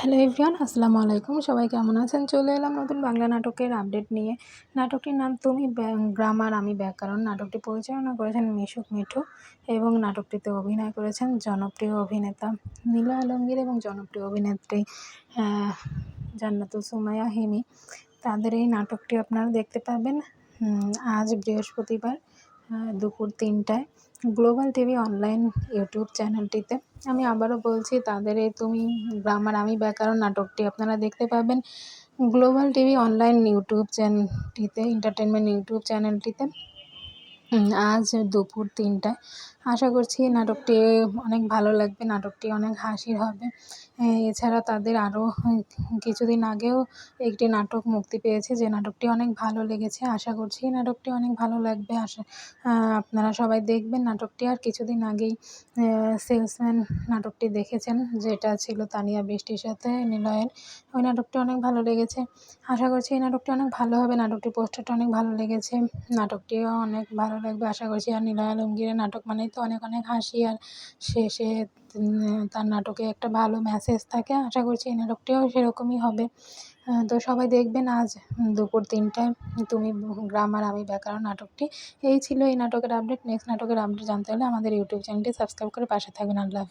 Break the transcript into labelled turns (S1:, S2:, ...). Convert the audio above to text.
S1: Hello everyone, আসসালামু আলাইকুম। সবাই কেমন আছেন? চলে এলাম নতুন বাংলা নাটকের আপডেট নিয়ে। নাটকটির নাম তুমি গ্রামার আমি ব্যাকরণ। নাটকটি পরিচালনা করেছেন মিশুক মিঠু এবং নাটকটিতে অভিনয় করেছেন জনপ্রিয় অভিনেতা নীলা আলমগীর এবং জনপ্রিয় অভিনেত্রী জান্নাতুল সুমাইয়া হিমি। তাদের এই নাটকটি আপনারা দেখতে পাবেন আজ বৃহস্পতিবার। দুপুর তিনটায়। গ্লোবাল টিভি অনলাইন ইউটিউব চ্যানেলটিতে। আমি আবারও বলছি, তাদের এই তুমি গ্রামার আমি ব্যাকরণ নাটকটি আপনারা দেখতে পাবেন গ্লোবাল টিভি অনলাইন ইউটিউব চ্যানেলটিতে এন্টারটেনমেন্ট ইউটিউব চ্যানেলটিতে। আজ দুপুর তিনটায়। আশা করছি নাটকটি অনেক ভালো লাগবে, নাটকটি অনেক হাসির হবে। এছাড়া তাদের আরও কিছুদিন আগেও একটি নাটক মুক্তি পেয়েছে, যে নাটকটি অনেক ভালো লেগেছে। আশা করছি এই নাটকটি অনেক ভালো লাগবে। আশা আপনারা সবাই দেখবেন নাটকটি। আর কিছুদিন আগেই সেলসম্যান নাটকটি দেখেছেন, যেটা ছিল তানিয়া বৃষ্টির সাথে নিলয়ের। ওই নাটকটি অনেক ভালো লেগেছে। আশা করছি এই নাটকটি অনেক ভালো হবে, নাটকটির পোস্টারটা অনেক ভালো লেগেছে, নাটকটিও অনেক ভালো লাগবে, আশা করছি। আর নীলা আলমগীরের নাটক মানেই তো অনেক অনেক হাসি। আর শেষে তার নাটকে একটা ভালো মেসেজ থাকে। আশা করছি এই নাটকটিও সেরকমই হবে। তো সবাই দেখবেন আজ দুপুর তিনটায়। তুমি গ্রাম আর আমি ব্যাকরণ নাটকটি। এই ছিল এই নাটকের আপডেট নেক্সট নাটকের আপডেট জানতে হলে আমাদের ইউটিউব চ্যানেলটি সাবস্ক্রাইব করে পাশে থাকবেন। আল্লাহ